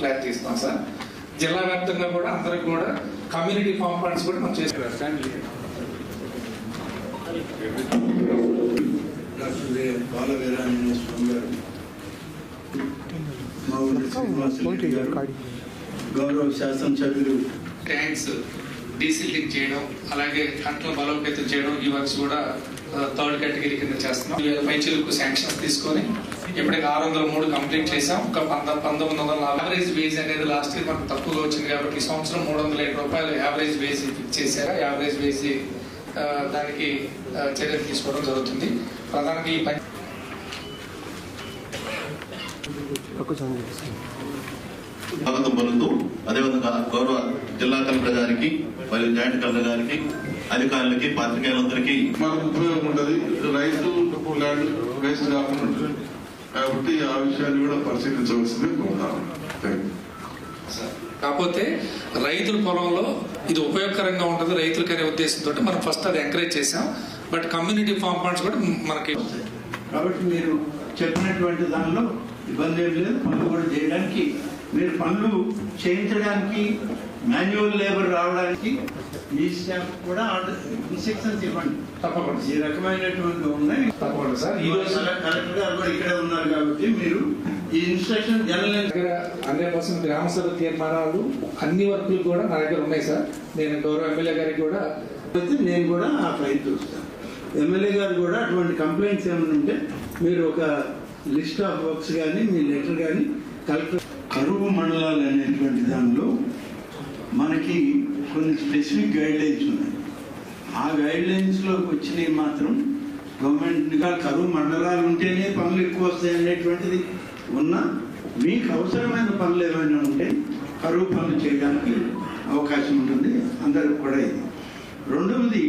Plan చేస్తాం sir. జిల్లా వ్యాప్తంగా కూడా అందరికి కూడా కమ్యూనిటీ ఫామ్ ఫండ్స్ కూడా మనం చేసుకుంటాం డాక్టర్ వే బాల మా ఊరి గౌరవ శాసనసభ్యులు ట్యాంక్స్ డీసిల్టింగ్ చేయడం అలాగే కంట్ల బలోపేతం చేయడం ఈ వర్క్స్ కూడా థర్డ్ కేటగిరీ కింద చేస్తున్నాం. ఈ వేల పైచీలకు శాంక్షన్స్ తీసుకొని ఇప్పటికి ఆరు వందల మూడు కంప్లీట్ చేసాం ఒక పంద పంతొమ్మిది వందల యావరేజ్ వేజ్ అనేది లాస్ట్ ఇయర్ మనకు తక్కువగా వచ్చింది కాబట్టి ఈ సంవత్సరం మూడు వందల ఏడు రూపాయలు యావరేజ్ వేజ్ ఫిక్స్ చేశారా యావరేజ్ వేజ్ దానికి చర్యలు తీసుకోవడం జరుగుతుంది. ప్రధానంగా ఈ పని స్వాగతం పలుకుతూ అదేవిధంగా గౌరవ జిల్లా కలెక్టర్ గారికి మరియు జాయింట్ కలెక్టర్ గారికి అధికారులకి పాత్రికేయులందరికీ మనకు ఉపయోగం ఉండదు రైతు ల్యాండ్ వేస్ట్ కాకుండా ఉంటుంది కాబట్టి ఆ విషయాన్ని కూడా పరిశీలించవలసింది కోరుతాను కాకపోతే రైతుల పొలంలో ఇది ఉపయోగకరంగా ఉంటుంది రైతులకి అనే ఉద్దేశంతో మనం ఫస్ట్ అది ఎంకరేజ్ చేసాం బట్ కమ్యూనిటీ ఫార్మ్ ఫండ్స్ కూడా మనకి కాబట్టి మీరు చెప్పినటువంటి దానిలో ఇబ్బంది ఏం లేదు. పనులు కూడా చేయడానికి మీరు పనులు చేయించడానికి మాన్యువల్ లేబర్ రావడానికి ఈ స్టాఫ్ కూడా ఇన్స్ట్రక్షన్స్ ఇవ్వండి. తప్పకుండా. ఈ రకమైనటువంటి ఉన్నాయి. తప్పకుండా సార్. ఈ రోజు కలెక్టర్ గారు కూడా ఇక్కడే ఉన్నారు కాబట్టి మీరు ఈ ఇన్స్ట్రక్షన్ జనరల్ హండ్రెడ్ పర్సెంట్ గ్రామ సభ తీర్మానాలు అన్ని వర్కులు కూడా నా దగ్గర ఉన్నాయి సార్. నేను గౌరవ ఎమ్మెల్యే గారికి కూడా అయితే నేను కూడా ఆ ఫైల్ చూస్తాను. ఎమ్మెల్యే గారు కూడా అటువంటి కంప్లైంట్స్ ఏమైనా ఉంటే మీరు ఒక లిస్ట్ ఆఫ్ వర్క్స్ కానీ మీ లెటర్ కానీ కలెక్టర్ కరువు మండలాలు అనేటువంటి దానిలో మనకి కొన్ని స్పెసిఫిక్ గైడ్ లైన్స్ ఉన్నాయి. ఆ గైడ్ లైన్స్లోకి వచ్చినవి మాత్రం గవర్నమెంట్ కరువు మండలాలు ఉంటేనే పనులు ఎక్కువ వస్తాయి అనేటువంటిది ఉన్నా మీకు అవసరమైన పనులు ఏమైనా ఉంటే కరువు పనులు చేయడానికి అవకాశం ఉంటుంది. అందరికి కూడా ఇది. రెండవది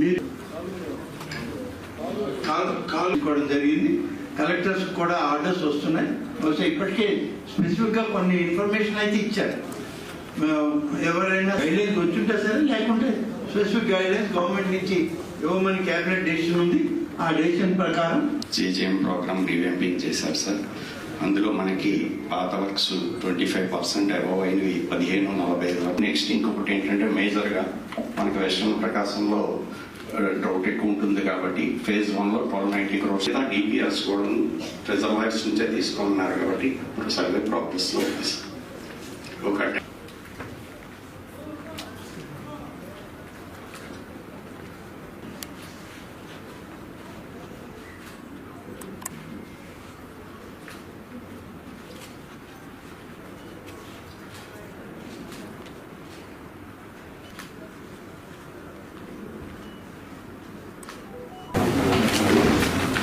మీరు కాల్ కాల్ ఇవ్వడం జరిగింది. కలెక్టర్స్ కూడా ఆర్డర్స్ వస్తున్నాయి. బహుశా ఇప్పటికే స్పెసిఫిక్గా కొన్ని ఇన్ఫర్మేషన్ అయితే ఇచ్చారు. ఎవరైనా గైడ్లైన్స్ వచ్చుంటే సరే లేకుంటే స్పెసిఫిక్ గైడ్లైన్స్ గవర్నమెంట్ నుంచి ఇవ్వమని క్యాబినెట్ డెసిషన్ ఉంది. ఆ డెసిషన్ ప్రకారం జేజేఎం ప్రోగ్రామ్ రివ్యాంపింగ్ చేశారు సార్. అందులో మనకి పాత works twenty five percent above అయినవి పదిహేను నలభై ఐదు. వరకు నెక్స్ట్ ఇంకొకటి ఏంటంటే మేజర్గా మనకి వెస్ట్రన్ ప్రకాశంలో డౌట్ ఎక్కువ ఉంటుంది కాబట్టి ఫేజ్ వన్లో ట్వెల్వ్ నైంటీ క్రోర్స్ డిపిఆర్స్ కూడా రిజర్వాయర్స్ నుంచే తీసుకున్నారు కాబట్టి ఇప్పుడు సర్వే ప్రాబ్లమ్స్లో ఒక సార్ ఒకటి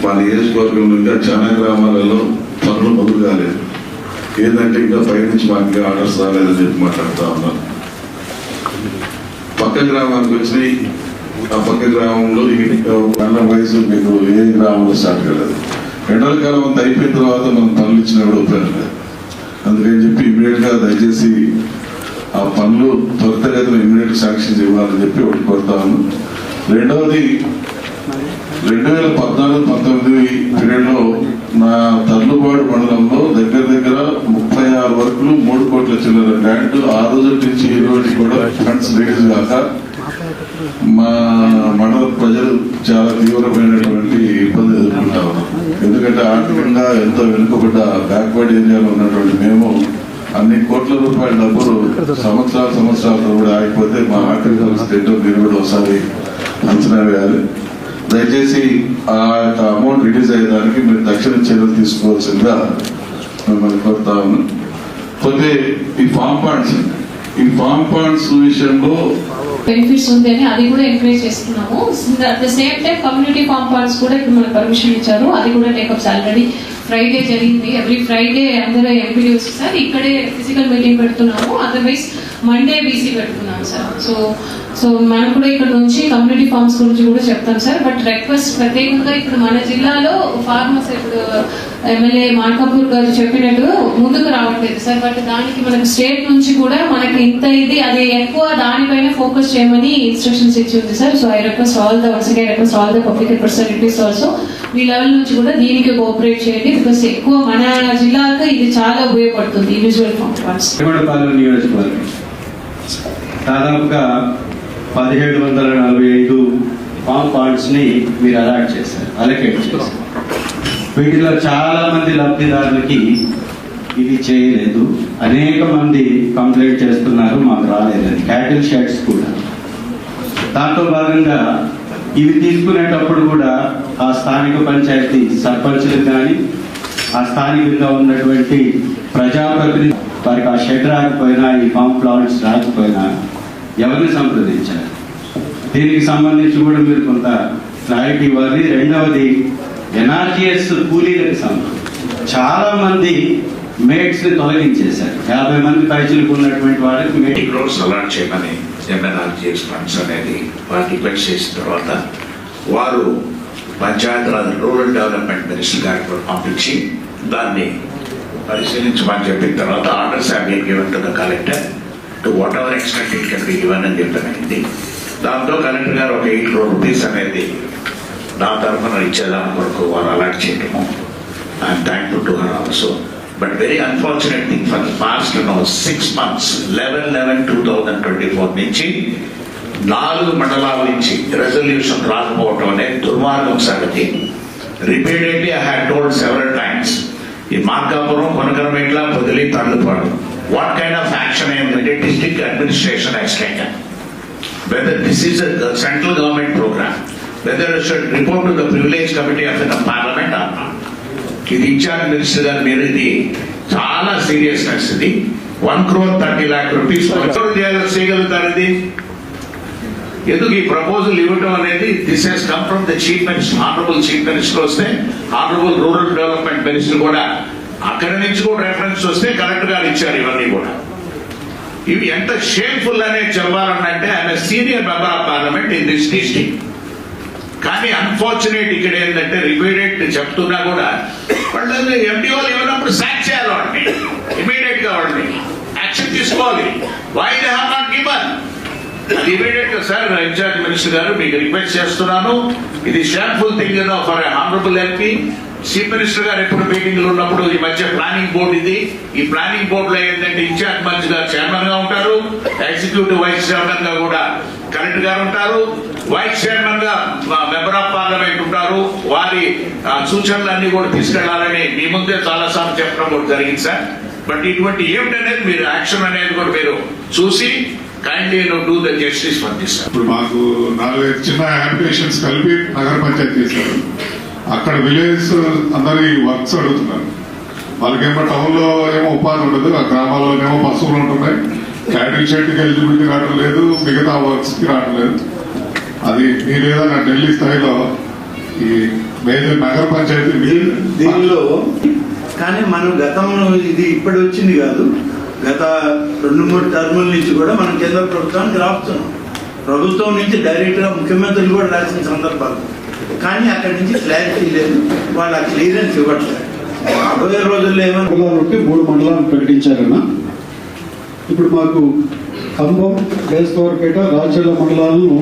మా నియోజకవర్గం ఇంకా చాలా గ్రామాలలో పనులు మొదలు కాలేదు. ఏంటంటే ఇంకా పైనుంచి మాకు ఆర్డర్స్ రాలేదని చెప్పి మాట్లాడుతా ఉన్నాను పక్క గ్రామానికి వచ్చినాయి. ఆ పక్క గ్రామంలో పండ్ల వయసు మీకు ఏ గ్రామంలో స్టార్ట్ కాలేదు. ఎండల కాలం అంతా అయిపోయిన తర్వాత మనం పనులు ఇచ్చిన కూడా ఉపయోగం అందుకని చెప్పి ఇమీడియట్గా దయచేసి ఆ పనులు త్వరితగతిన ఇమీడియట్ శాంక్షన్స్ ఇవ్వాలని చెప్పి ఒకటి కోరుతాను రెండవది రెండు వేల పద్నాలుగు పంతొమ్మిది పీరియడ్లో నా తర్లుబాడు మండలంలో దగ్గర దగ్గర ముప్పై ఆరు వరకులు మూడు కోట్ల చిల్లర గ్రాంట్ ఆ రోజు నుంచి ఈ రోజు కూడా ఫండ్స్ రిలీజ్ కాక మా మండల ప్రజలు చాలా తీవ్రమైనటువంటి ఇబ్బంది ఎదుర్కొంటా ఉన్నాం ఎందుకంటే ఆర్థికంగా ఎంతో వెనుకబడ్డ బ్యాక్వర్డ్ ఏరియాలో ఉన్నటువంటి మేము అన్ని కోట్ల రూపాయల డబ్బులు సంవత్సరాలు సంవత్సరాలు కూడా ఆగిపోతే మా ఆర్థిక సంస్థ ఏంటో మీరు కూడా ఒకసారి అంచనా వేయాలి. దయచేసి ఆ యొక్క అమౌంట్ రిలీజ్ అయ్యేదానికి మీరు తక్షణ చర్యలు తీసుకోవాల్సిందిగా మిమ్మల్ని కోరుతా పోతే ఈ ఫామ్ పాయింట్స్ ఈ ఫామ్ పాయింట్స్ విషయంలో బెనిఫిట్స్ ఉందని అది కూడా ఎంకరేజ్ చేస్తున్నాము. At the same time community farm parts కూడా ఇప్పుడు మనకు పర్మిషన్ ఇచ్చారు. అది కూడా టేకప్స్ ఆల్రెడీ ఫ్రైడే జరిగింది. ఎవ్రీ ఫ్రైడే అందరూ ఎంపీడీస్ సార్ ఇక్కడే ఫిజికల్ మీటింగ్ పెడుతున్నాము. అదర్వైజ్ మండే బీసీ పెడుతున్నాము సార్. సో సో మనం కూడా ఇక్కడ నుంచి కమ్యూనిటీ ఫార్మ్స్ గురించి కూడా చెప్తాం సార్. బట్ రిక్వెస్ట్ ప్రత్యేకంగా ఇప్పుడు మన జిల్లాలో ఫార్మర్స్ ఇప్పుడు ఎమ్మెల్యే మార్కాపూర్ గారు చెప్పినట్టు ముందుకు రావట్లేదు సార్. బట్ దానికి మనకు స్టేట్ నుంచి కూడా మనకి ఇంత ఇది అది ఎక్కువ దానిపైన ఫోకస్ చేయమని ఇన్స్ట్రక్షన్స్ ఇచ్చి ఉంది sir so I request all the once again request all the public representatives also me level నుంచి కూడా దీనికి కోఆపరేట్ చేయండి. బికాస్ ఎక్కువ మన జిల్లాకు ఇది చాలా ఉపయోగపడుతుంది ఇండివిజువల్ ఫామ్ ఫండ్స్ దాదాపుగా పదిహేడు వందల నలభై ఐదు ఫామ్ పాయింట్స్ని మీరు అలాట్ చేశారు అలకేట్ చేశారు. వీటిలో చాలా మంది లబ్ధిదారులకి ఇది చేయలేదు. అనేక మంది కంప్లైంట్ చేస్తున్నారు మాకు రాలేదని. క్యాటిల్ షెడ్స్ కూడా. దాంతో భాగంగా ఇవి తీసుకునేటప్పుడు కూడా ఆ స్థానిక పంచాయతీ సర్పంచులకు కానీ ఆ స్థానికంగా ఉన్నటువంటి ప్రజాప్రతినిధి వారికి ఆ షెడ్ రాకపోయినా ఈ పంప్ ప్లాంట్స్ రాకపోయినా ఎవరిని సంప్రదించారు దీనికి సంబంధించి కూడా మీరు కొంత క్లారిటీ ఇవ్వాలి. రెండవది ఎన్ఆర్టీఎస్ కూలీలకు సంబంధం చాలా మంది మేట్స్ని తొలగించేశారు. యాభై మంది పైచులకు ఉన్నటువంటి వాళ్ళకి మేట్ రోజు క్రోర్స్ అలాట్ చేయమని ఎంఎన్ఆర్టీఎస్ ఫండ్స్ అనేది వారు రిక్వెస్ట్ చేసిన తర్వాత వారు పంచాయతీరాజ్ రూరల్ డెవలప్మెంట్ మినిస్టర్ గారికి కూడా పంపించి దాన్ని పరిశీలించమని చెప్పిన తర్వాత orders have been collector. To whatever extent it can be given అని చెప్పినది దాంతో కలెక్టర్ గారు ఒక ఎయిట్ క్రోర్ రూపీస్ అనేది నా తరఫున ఇచ్చేదాని కొరకు వారు అలాట్ చేయటము. I'm thankful to her also but very unfortunate thing for past no six months eleven eleven two thousand twenty four నుంచి నాలుగు మండలాల నుంచి రెజల్యూషన్ రాకపోవటం అనేది దుర్మార్గం సంగతి. Repeatedly I had told several times ఈ Markapuram Konakarametla Podili Tallupadu what kind of action ఏమిటంటే district administration has taken whether this is a central government program, whether it should report to the privilege committee of the parliament or not. ఇది incharge minister గారు మీరు ఇది. చాలా seriousness ఇది one crore thirty lakh rupees చేయగలుగుతారు ఇది ఎందుకు ఈ ప్రపోజల్ ఇవ్వటం అనేది? This has come from the chief minister honourable chief minister వస్తే ఆనరబుల్ రూరల్ డెవలప్మెంట్ మినిస్టర్ కూడా అక్కడ నుంచి కూడా రెఫరెన్స్ వస్తే కలెక్టర్ గారు ఇచ్చారు ఇవన్నీ కూడా. ఇవి ఎంత షేమ్ఫుల్ అనేది చెప్పాలనంటే ఆయన senior member of parliament in this district కానీ అన్ఫార్చునేట్ ఇక్కడ ఏంటంటే రిపీటెడ్ చెప్తున్నా కూడా వాళ్ళు ఎంపీ వాళ్ళు ఇవ్వనప్పుడు సాక్ చేయాలి వాడిని ఇమీడియట్గా వాడిని యాక్షన్ తీసుకోవాలి. Why they have not given అది ఇమీడియట్గా సార్ ఇన్ఛార్జ్ మినిస్టర్ గారు మీకు రిక్వెస్ట్ చేస్తున్నాను. ఇది shameful thing for honourable MP chief minister గారు ఎప్పుడు మీటింగ్లు ఉన్నప్పుడు ఈ మధ్య ప్లానింగ్ బోర్డు ఇది. ఈ ప్లానింగ్ బోర్డు లో ఏంటంటే ఇన్ఛార్జ్ మంత్రి గారు చైర్మన్గా ఉంటారు. ఎగ్జిక్యూటివ్ వైస్ చైర్మన్గా కూడా కలెక్టర్ గారు ఉంటారు. వైస్ చైర్మన్గా మెంబర్ ఆఫ్ పార్లమెంట్ ఉంటారు. వారి సూచనలు సూచనలన్నీ కూడా తీసుకెళ్ళాలని మీ ముందే చాలా సార్లు చెప్పడం కూడా జరిగింది సార్. బట్ ఇటువంటి ఏమిటనేది మీరు యాక్షన్ అనేది కూడా మీరు చూసి kindly do the justice sir ఇప్పుడు మాకు నాలుగైదు చిన్న అప్లికేషన్స్ కలిపి నగర పంచాయతీ చేశారు. అక్కడ విలేజ్ అందరి వర్క్స్ అడుగుతున్నారు. వాళ్ళకేమో టౌన్లో ఏమో ఉపాధి ఉండదు ఆ గ్రామాల్లోనేమో పశువులు ఉంటున్నాయి. క్యాటిల్ షెడ్కి ఎలిజిబిలిటీ రావడం లేదు మిగతా వర్క్స్కి రావడం లేదు. అది మీరు ఏదైనా ఢిల్లీ స్థాయిలో ఈ మేజర్ నగర పంచాయతీ దీనిలో కానీ మనం గతంలో ఇది ఇప్పుడు వచ్చింది కాదు. గత రెండు మూడు టర్ముల నుంచి కూడా మనం కేంద్ర ప్రభుత్వానికి రాస్తున్నాం ప్రభుత్వం నుంచి డైరెక్ట్గా ముఖ్యమంత్రులు కూడా రాసిన సందర్భాలు. కానీ అక్కడి నుంచి క్లారిటీ లేదు. వాళ్ళు ఆ క్లియరెన్స్ ఇవ్వట్లేదు. రాబోయే రోజుల్లో ఏమన్నా ఉంటే మూడు మండలాలు ప్రకటించారన్న. ఇప్పుడు మాకు ఖమ్మం బేస్తవారపేట రాచర్ల మండలాలను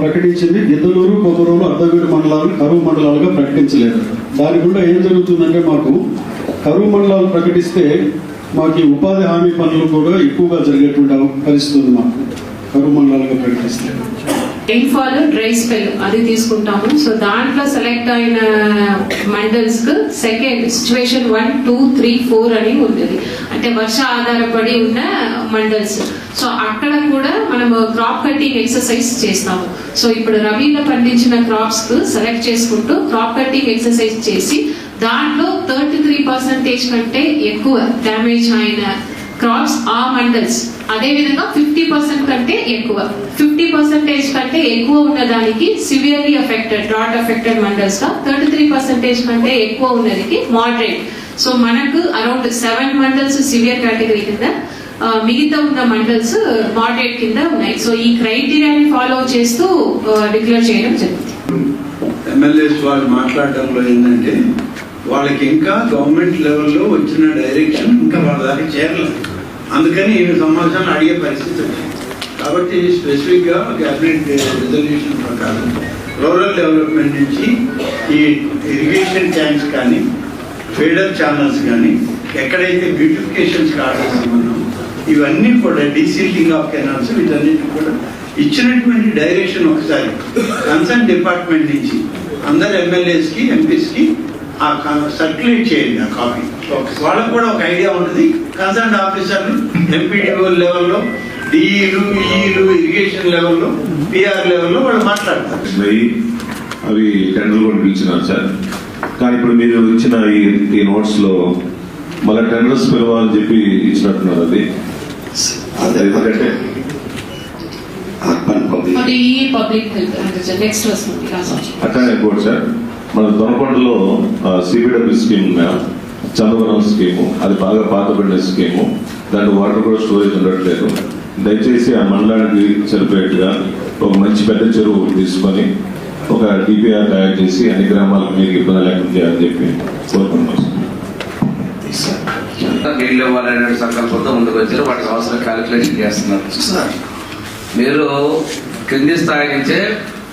ప్రకటించింది. గిద్దలూరు కొమరూరు అర్ధవీడు మండలాలను కరువు మండలాలుగా ప్రకటించలేదు. దాని గుండా ఏం జరుగుతుందంటే మాకు కరువు మండలాలు ప్రకటిస్తే మాకు ఉపాధి హామీ పనులు కూడా ఎక్కువగా జరిగేటువంటి పరిస్థితి ఉంది మాకు. కరువు మండలాలుగా ప్రకటిస్తే. రైన్ఫాల్ డ్రై స్పెల్ అది తీసుకుంటాము. సో దాంట్లో సెలెక్ట్ అయిన మండల్స్కు second situation one two three four అని ఉంటుంది అంటే వర్ష ఆధారపడి ఉన్న మండల్స్ సో అక్కడ కూడా మనం క్రాప్ కటింగ్ ఎక్సర్సైజ్ చేస్తాము. సో ఇప్పుడు రబీలో పండించిన క్రాప్స్కు సెలెక్ట్ చేసుకుంటూ క్రాప్ కటింగ్ ఎక్సర్సైజ్ చేసి దాంట్లో థర్టీ త్రీ పర్సెంటేజ్ కంటే ఎక్కువ డ్యామేజ్ అయిన క్రాప్స్ ఆ మండల్స్ అదే విధంగా ఫిఫ్టీ పర్సెంట్ కంటే ఎక్కువ. ఫిఫ్టీ పర్సెంటేజ్ కంటే ఎక్కువ ఉన్న దానికి సివియర్లీ అఫెక్టెడ్ డ్రాట్ అఫెక్టెడ్ మండల్స్గా థర్టీ త్రీ పర్సెంటేజ్ కంటే ఎక్కువ ఉన్నదికి మోడరేట్ సో మనకు around seven mandals severe category కింద మిగతా ఉన్న మండల్స్ మోడరేట్ కింద ఉన్నాయి. సో ఈ క్రైటీరియాని ఫాలో చేస్తూ డిక్లేర్ చేయడం జరుగుతుంది. ఎమ్మెల్యేస్ వాళ్ళు మాట్లాడటంలో ఏంటంటే వాళ్ళకి ఇంకా గవర్నమెంట్ లెవెల్లో వచ్చిన డైరెక్షన్ ఇంకా వాళ్ళ దాకా చేరలేదు. అందుకని ఈ సమాచారం అడిగే పరిస్థితి కాబట్టి స్పెసిఫిక్గా క్యాబినెట్ రిజల్యూషన్ ప్రకారం రూరల్ డెవలప్మెంట్ నుంచి ఈ ఇరిగేషన్ ట్యాంక్స్ కానీ ఫీడర్ ఛానల్స్ కానీ ఎక్కడైతే బ్యూటిఫికేషన్స్ కావాల్సి ఉన్నాం ఇవన్నీ కూడా డీసీటింగ్ ఆఫ్ కెనాల్స్ వీటన్నిటి కూడా ఇచ్చినటువంటి డైరెక్షన్ ఒకసారి కన్సర్న్ డిపార్ట్మెంట్ నుంచి అందరు ఎమ్మెల్యేస్కి ఎంపీస్కి ఆ సర్క్యులేట్ చేయండి ఆ కాపీ. వాళ్ళకు కూడా ఒక ఐడియా ఉంటుంది. కన్సర్న్ ఆఫీసర్లు ఎంపీడీఓ లెవెల్లో డిఈలు ఈఈలు ఇరిగేషన్ లెవెల్లో పిఆర్ లెవెల్లో వాళ్ళు మాట్లాడతారు అవి టెండర్లు కూడా పిలిచినారు సార్. కానీ ఇప్పుడు మీరు ఇచ్చిన ఈ ఈ నోట్స్లో మళ్ళీ టెండర్స్ పిలవాలని చెప్పి ఇచ్చినట్టున్నారు అది. అదే. ఎందుకంటే అట్లానే ఇంకోటి సార్ మన దొనకొండలో సిబిడబ్ల్యూ స్కీమ్ ఉందా? చంద్రవరం స్కీము అది బాగా పాతబడిన స్కీము. దాని వాటర్ కూడా స్టోరేజ్ ఉండట్లేదు. దయచేసి ఆ మండలానికి సరిపోయేట్టుగా ఒక మంచి పెద్ద చెరువు తీసుకొని ఒక డిపిఆర్ తయారు చేసి అన్ని గ్రామాలకు మీకు ఇబ్బంది లేకుండా చేయాలని చెప్పి కోరుకుంటున్నాం. సార్ నీళ్ళు ఇవ్వాలనే సంకల్పంతో ముందుకు వచ్చారు. వాటికి అవసరం క్యాలిక్యులేషన్ చేస్తున్నారు. సార్ మీరు కింది స్థాయి నుంచే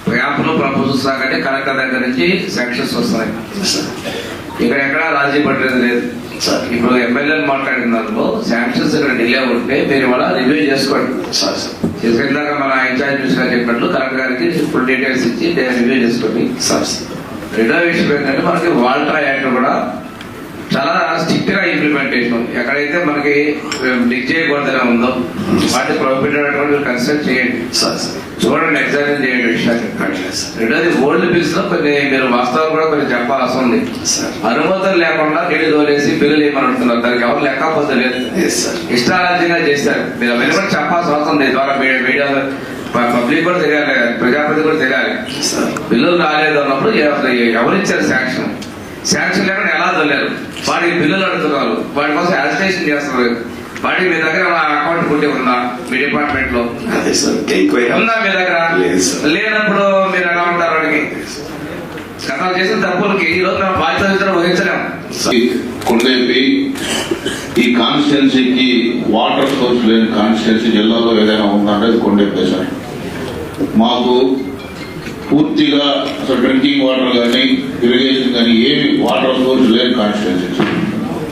క్యాంపులు ప్రపోజల్స్ దాకంటే కలెక్టర్ దగ్గర నుంచి శాంక్షన్స్ వస్తున్నాయి. ఇక్కడ ఎక్కడ రాజీ పడేది లేదు. సార్. ఇప్పుడు ఎమ్మెల్యేలు మాట్లాడిన దాంట్లో శాంక్షన్స్ ఇక్కడ డిలే ఉంటే మీరు ఇవాళ రివ్యూ చేసుకోండి. Sir sir. చేసుకున్నాక మన ఇన్ఛార్జ్ మినిస్టర్ చెప్పినట్లు కలెక్టర్ గారికి ఫుల్ డీటెయిల్స్ ఇచ్చి రివ్యూ చేసుకోండి. సార్. రెండో విషయం ఏంటంటే మనకి వాల్ట్రా యాక్ట్ కూడా చాలా స్ట్రిక్ట్గా ఇంప్లిమెంటేషన్ ఎక్కడైతే మనకి డిక్ చేయకూడదని ఉందో వాటి ప్రొహిబిటెడ్ కన్సల్ట్ చేయండి. సార్ చూడండి ఎగ్జామిన్ చేయండి విషయాన్ని రెండోది ఓల్డ్ బిల్స్లో కొన్ని మీరు వాస్తవం కూడా కొన్ని చెప్పాల్సి ఉంది. అనుమతులు లేకుండా నీళ్ళు తోలేసి బిల్లులు ఏమని అడుగుతున్నారు దానికి ఎవరు లెక్కపోతే లేదు. ఇష్టారాజ్యంగా చేశారు. మీరు అవన్నీ కూడా చెప్పాల్సిన అవసరం ద్వారా మీడియా పబ్లిక్ కూడా తెలియాలి. ప్రజాపతి కూడా తెలియాలి. సార్ బిల్లులు రాలేదు అన్నప్పుడు ఎవ- ఎవరు ఇచ్చారు శాంక్షన్? శాంక్షన్ లేకుండా ఎలా తొలేరు వాడికి బిల్లులు అడుగుతున్నారు. వాడి కోసం అజిటేషన్ చేస్తున్నారు. వాడికి మీ దగ్గర అకౌంట్ ఉంటే ఉందా? మీ డిపార్ట్మెంట్లో? ఉందా మీ దగ్గర. లేనప్పుడు మీరు ఎలా ఉంటారు వాడికి? గతం చేసిన తప్పులకి ఈ రోజు మేము బాధ్యత వహించలేము కొండేపి ఈ కాన్స్టిట్యున్సీకి వాటర్ సోర్స్ లేని కాన్స్టిట్యున్సీ జిల్లాలో ఏదైనా ఉందంటే అది కొండేపి సార్. మాకు పూర్తిగా అసలు డ్రింకింగ్ వాటర్ కానీ ఇరిగేషన్ కానీ ఏమి వాటర్ సోర్స్ లేని కాన్స్టిట్యూన్సీ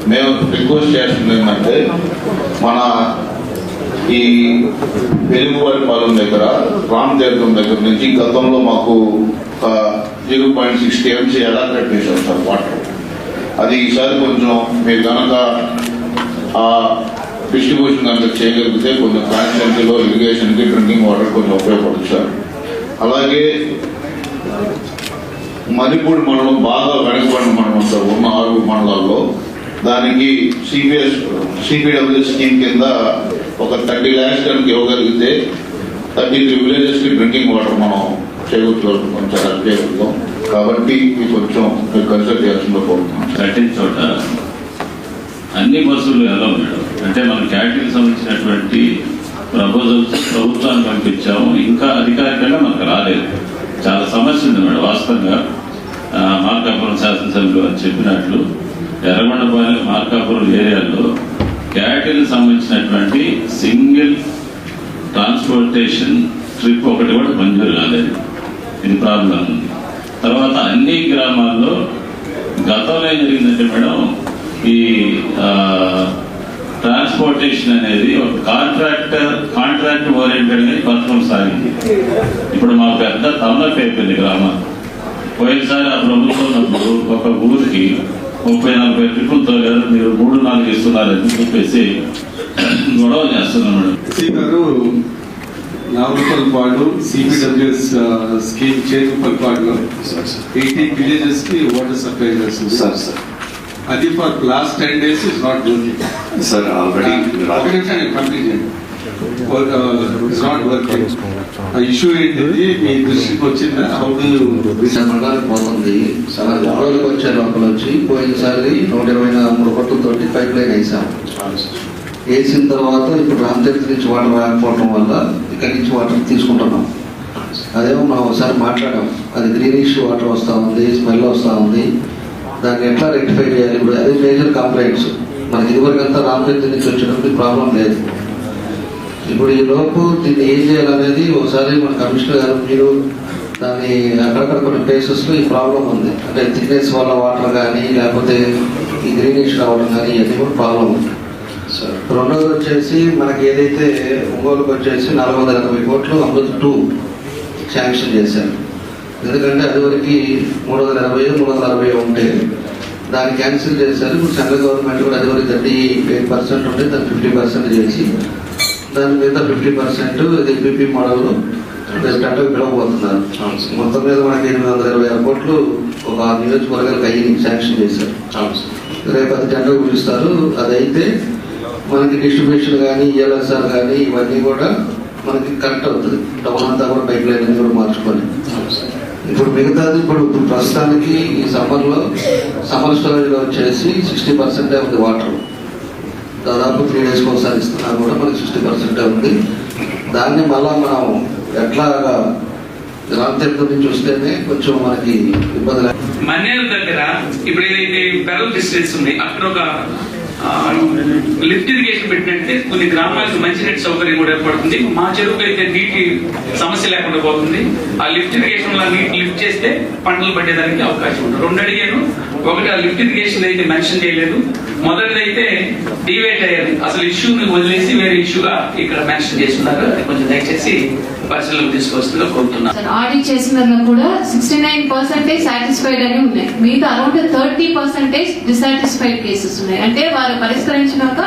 మేము రిక్వెస్ట్ చేస్తుంది ఏంటంటే మన ఈ వెలుగువారిపాలెం దగ్గర రామ్ తీర్థం దగ్గర నుంచి గతంలో మాకు ఒక జీరో పాయింట్ సిక్స్టీ ఎంసీ ఎలా చేశాం సార్ వాటర్. అది ఈసారి కొంచెం మీరు కనుక ఆ డిస్ట్రిబ్యూషన్ కనుక చేయగలిగితే కొంచెం కాన్స్టిట్యూన్సీలో ఇరిగేషన్కి డ్రింకింగ్ వాటర్ కొంచెం ఉపయోగపడుతుంది సార్. అలాగే మణిపూర్ మండలం బాగా వెనకబడిన మండలంతో సార్ ఉన్న ఆరు మండలాల్లో దానికి సిపిఎస్ సిపిడబ్ల్యూ స్కీమ్ కింద ఒక థర్టీ ల్యాక్స్ కనుక ఇవ్వగలిగితే థర్టీ త్రీ విలేజెస్కి డ్రింకింగ్ వాటర్ మనం చేయవచ్చు కొంచెం హెల్ప్ కాబట్టి ఇది కొంచెం కన్సల్ట్ చేయాల్సిందో కోరుతున్నాం చోట అన్ని బస్సులు ఎలా మేడం అంటే మన క్యాటరీకి సంబంధించినటువంటి ప్రపోజల్స్ ప్రభుత్వానికి పంపించాము. ఇంకా అధికారికంగా మనకు రాలేదు. చాలా సమస్య ఉంది మేడం వాస్తవంగా. మార్కాపురం శాసనసభ్యులు అని చెప్పినట్లు ఎర్రగొండపాలెం మార్కాపురం ఏరియాలో క్యాటరీకి సంబంధించినటువంటి సింగిల్ ట్రాన్స్పోర్టేషన్ ట్రిప్ ఒకటి కూడా మంజూరు కాలేదు. ఇది ప్రాబ్లం ఉంది. తర్వాత అన్ని గ్రామాల్లో గతంలో ఏం జరిగిందంటే మేడం ఈ ట్రాన్స్పోర్టేషన్ అనేది ఒక కాంట్రాక్టర్ కాంట్రాక్ట్ ఓరియంటెడ్ ఈ పథకం సాగింది. ఇప్పుడు మా పెద్ద తలనొప్పి అయిపోయింది గ్రామం. పోయినసారి ఆ ప్రభుత్వం ఉన్నప్పుడు ఒక ఊరికి ముప్పై నలభై ట్రిప్పులు తోలారు మీరు మూడు నాలుగు ఇస్తున్నారని చెప్పేసి గొడవ చేస్తున్నాం గారు నాగులపల్లిపాడు సిపిడబ్ల్యూఎస్ స్కీమ్ చేరుపల్లిపాడులో ఎయిటీన్ విలేజెస్కి వాటర్ సప్లై చేస్తుంది. సార్ సార్ అది for last ten days is not working sir already ఒక నిమిషం కంప్లీట్ చేయండి ఇష్యూ ఏంటిది? మీ దృష్టికి వచ్చిందా? మండలానికి పోతుంది. చాలా గొడవలకు వచ్చే లోపల వచ్చి పోయినసారి నూట ఇరవై మూడు కొట్టలతోటి పైప్ లైన్ వేసాం. వేసిన తర్వాత ఇప్పుడు రామతీర్థ నుంచి వాటర్ రాకపోవడం వల్ల ఇక్కడి నుంచి వాటర్ తీసుకుంటున్నాం. అదేమో మనం ఒకసారి మాట్లాడాం. అది గ్రీనిష్ వాటర్ వస్తూ ఉంది స్మెల్ వస్తూ ఉంది. దాన్ని ఎట్లా రెక్టిఫై చేయాలి? ఇప్పుడు అదే మేజర్ కంప్లైంట్స్ మనకి ఇదివరకంతా అంతా నుంచి వచ్చేటప్పుడు ప్రాబ్లం లేదు. ఇప్పుడు ఈ లోపు దీన్ని ఏం చేయాలనేది ఒకసారి మన కమిషనర్ గారు మీరు దాని అక్కడక్కడ కొన్ని ప్లేసెస్లో ఈ ప్రాబ్లం ఉంది. అంటే థిక్నెస్ వల్ల వాటర్ కానీ లేకపోతే ఈ గ్రీనిష్ రావడం కానీ ఇవన్నీ కూడా ప్రాబ్లం ఉంది. రెండోది వచ్చేసి మనకి ఏదైతే ఒంగోలుకి వచ్చేసి నాలుగు వందల ఎనభై కోట్లు అమృత్ టూ శాంక్షన్ చేశారు. ఎందుకంటే అదివరకు మూడు వందల ఎనభై మూడు వందల అరవై ఉంటే దాన్ని క్యాన్సిల్ చేశారు. ఇప్పుడు సెంట్రల్ గవర్నమెంట్ కూడా అదివరకు థర్టీ ఎయిట్ పర్సెంట్ ఉంటే దాన్ని ఫిఫ్టీ పర్సెంట్ చేసి దాని మీద ఫిఫ్టీ పర్సెంట్ ఇది పీపీ మోడల్ టెండర్ పిలవబోతున్నారు మొత్తం మీద మనకి ఎనిమిది వందల ఇరవై ఆరు కోట్లు ఒక ఆరు నియోజకవర్గాలకు అయ్యి శాంక్షన్ చేశారు. రేపు అది టెండర్ పిలుస్తారు. అదైతే మనకి డిస్ట్రిబ్యూషన్ కానీ ఈఎల్ఎస్ఆర్ కానీ ఇవన్నీ కూడా మనకి కరెక్ట్ అవుతుంది. అంతా కూడా పైప్ లైన్ అన్ని కూడా మార్చుకొని. ఇప్పుడు మిగతాది ఇప్పుడు ప్రస్తుతానికి ఈ సమ్మర్లో సమ్మర్ స్టోరేజ్లో వచ్చేసి సిక్స్టీ పర్సెంటే ఉంది వాటర్. దాదాపు త్రీ డేస్కి ఒకసారి ఇస్తున్నారు కూడా మనకి సిక్స్టీ పర్సెంటే ఉంది. దాన్ని మళ్ళా మనం ఎట్లాగా రామతీర్థం చూస్తేనే కొంచెం మనకి ఇబ్బంది మన్నేరు దగ్గర ఇప్పుడు ఏదైతే బెరల్ డిస్టెన్స్ ఉంది అక్కడ ఒక లిఫ్ట్ ఇరిగేషన్ పెట్టినట్టే కొన్ని గ్రామాలకు మంచినీటి సౌకర్యం కూడా ఏర్పడుతుంది. మా చెరువుకు అయితే నీటి సమస్య లేకుండా పోతుంది. ఆ లిఫ్ట్ ఇరిగేషన్లో నీటి లిఫ్ట్ చేస్తే పంటలు పట్టేదానికి అవకాశం ఉంది రెండు అడిగాను. ఒకటి ఆ లిఫ్ట్ ఇరిగేషన్ అయితే మెన్షన్ చేయలేదు. మొదటిదైతే డివేట్ అయ్యారు అసలు ఇష్యూని వదిలేసి వేరే ఇష్యూగా ఇక్కడ మెన్షన్ చేస్తున్నారు. కొంచెం దయచేసి పరిశీలన తీసుకొస్తుందో కోరుతున్నాను ఆడిట్ చేసిన కూడా సిక్స్టీ నైన్ పర్సెంటేజ్ సాటిస్ఫైడ్ అని ఉన్నాయి. మిగతా around thirty percentage dissatisfied cases ఉన్నాయి. అంటే వారు పరిష్కరించినాక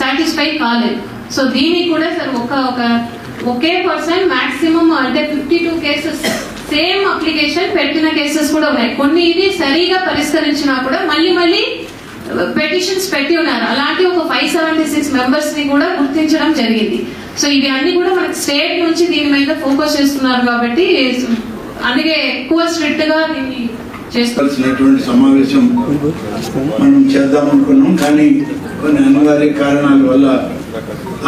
సాటిస్ఫై కాలేదు. సో దీనికి కూడా సార్ ఒక ఒక ఒకే పర్సన్ మాక్సిమం అంటే fifty two cases same application పెట్టిన కేసెస్ కూడా ఉన్నాయి. కొన్ని ఇది సరిగా పరిష్కరించినా కూడా మళ్ళీ మళ్ళీ పెటిషన్స్ పెట్టి ఉన్నారు. అలాంటి ఒక ఫైవ్ సెవెంటీ సిక్స్ మెంబర్స్ని కూడా గుర్తించడం జరిగింది. సో ఇవి అన్ని కూడా మనకి స్టేట్ నుంచి దీని మీద ఫోకస్ చేస్తున్నారు కాబట్టి అందుకే ఎక్కువ స్ట్రిక్ట్గా దీన్ని చేసుకోవాల్సినటువంటి సమావేశం మనం చేద్దాం అనుకున్నాం. కానీ కొన్ని అనివార్య కారణాల వల్ల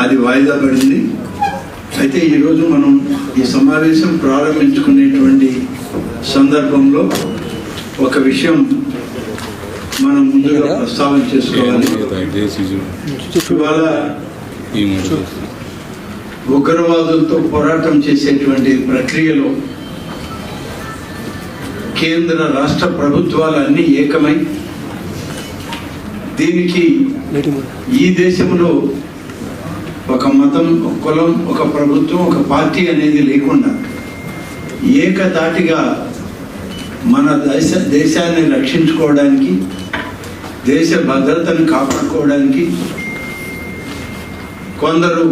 అది వాయిదా పడింది. అయితే ఈరోజు మనం ఈ సమావేశం ప్రారంభించుకునేటువంటి సందర్భంలో ఒక విషయం మనం ముందుగా ప్రస్తావన చేసుకోవాలి. ఇవాళ ఉగ్రవాదులతో పోరాటం చేసేటువంటి ప్రక్రియలో కేంద్ర రాష్ట్ర ప్రభుత్వాలు అన్ని ఏకమై దీనికి ఈ దేశంలో ఒక మతం ఒక కులం ఒక ప్రభుత్వం ఒక పార్టీ అనేది లేకుండా ఏకదాటిగా మన దేశ దేశాన్ని రక్షించుకోవడానికి దేశ భద్రతను కాపాడుకోవడానికి కొందరు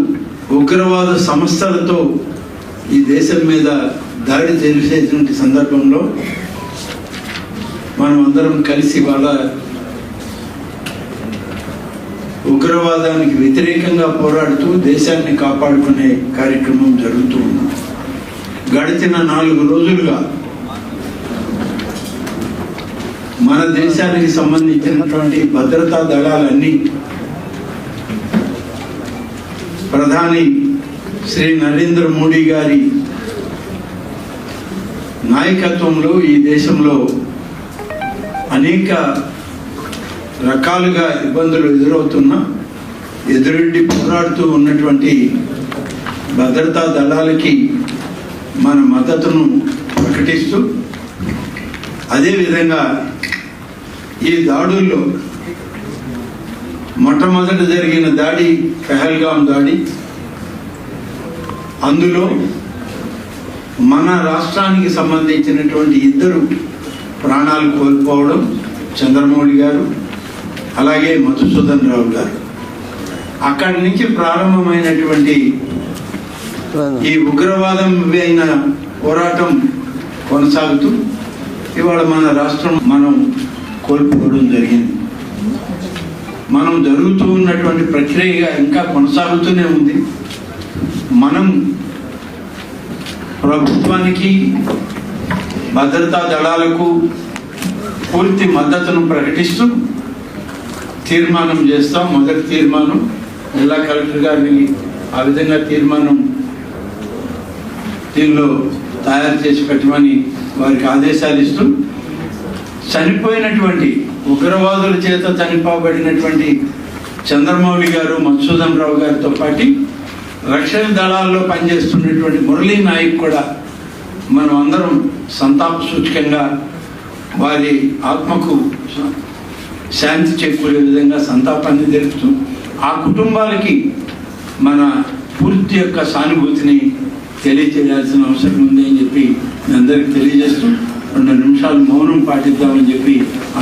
ఉగ్రవాద సంస్థలతో ఈ దేశం మీద దాడి చేసేటువంటి సందర్భంలో మనం అందరం కలిసి వాళ్ళ ఉగ్రవాదానికి వ్యతిరేకంగా పోరాడుతూ దేశాన్ని కాపాడుకునే కార్యక్రమం జరుగుతూ ఉంది. గడిచిన నాలుగు రోజులుగా మన దేశానికి సంబంధించినటువంటి భద్రతా దళాలన్నీ ప్రధాని శ్రీ నరేంద్ర మోడీ గారి నాయకత్వంలో ఈ దేశంలో అనేక రకాలుగా ఇబ్బందులు ఎదురవుతున్నా ఎదురెడ్డి పోరాడుతూ ఉన్నటువంటి భద్రతా దళాలకి మన మద్దతును ప్రకటిస్తూ అదేవిధంగా ఈ దాడుల్లో మొట్టమొదట జరిగిన దాడి పెహల్గాం దాడి. అందులో మన రాష్ట్రానికి సంబంధించినటువంటి ఇద్దరు ప్రాణాలు కోల్పోవడం చంద్రమౌళి గారు అలాగే మధుసూదన్ రావు గారు. అక్కడి నుంచి ప్రారంభమైనటువంటి ఈ ఉగ్రవాదం అయిన పోరాటం కొనసాగుతూ ఇవాళ మన రాష్ట్రం మనం కోల్పోవడం జరిగింది. మనం జరుగుతూ ఉన్నటువంటి ప్రక్రియగా ఇంకా కొనసాగుతూనే ఉంది. మనం ప్రభుత్వానికి భద్రతా దళాలకు పూర్తి మద్దతును ప్రకటిస్తూ తీర్మానం చేస్తాం. మొదటి తీర్మానం జిల్లా కలెక్టర్ గారిని ఆ విధంగా తీర్మానం దీనిలో తయారు చేసి పెట్టమని వారికి ఆదేశాలు ఇస్తూ చనిపోయినటువంటి ఉగ్రవాదుల చేత చనిపోబడినటువంటి చంద్రమౌళి గారు మధుసూదన్ రావు గారితో పాటు రక్షణ దళాల్లో పనిచేస్తున్నటువంటి మురళీ నాయక్ కూడా మనం అందరం సంతాప సూచకంగా వారి ఆత్మకు శాంతి చేకూరే విధంగా సంతాపాన్ని తెలుపుతూ ఆ కుటుంబాలకి మన పూర్తి యొక్క సానుభూతిని తెలియచేయాల్సిన అవసరం ఉంది అని చెప్పి అందరికి తెలియజేస్తూ రెండు నిమిషాలు మౌనం పాటిద్దామని చెప్పి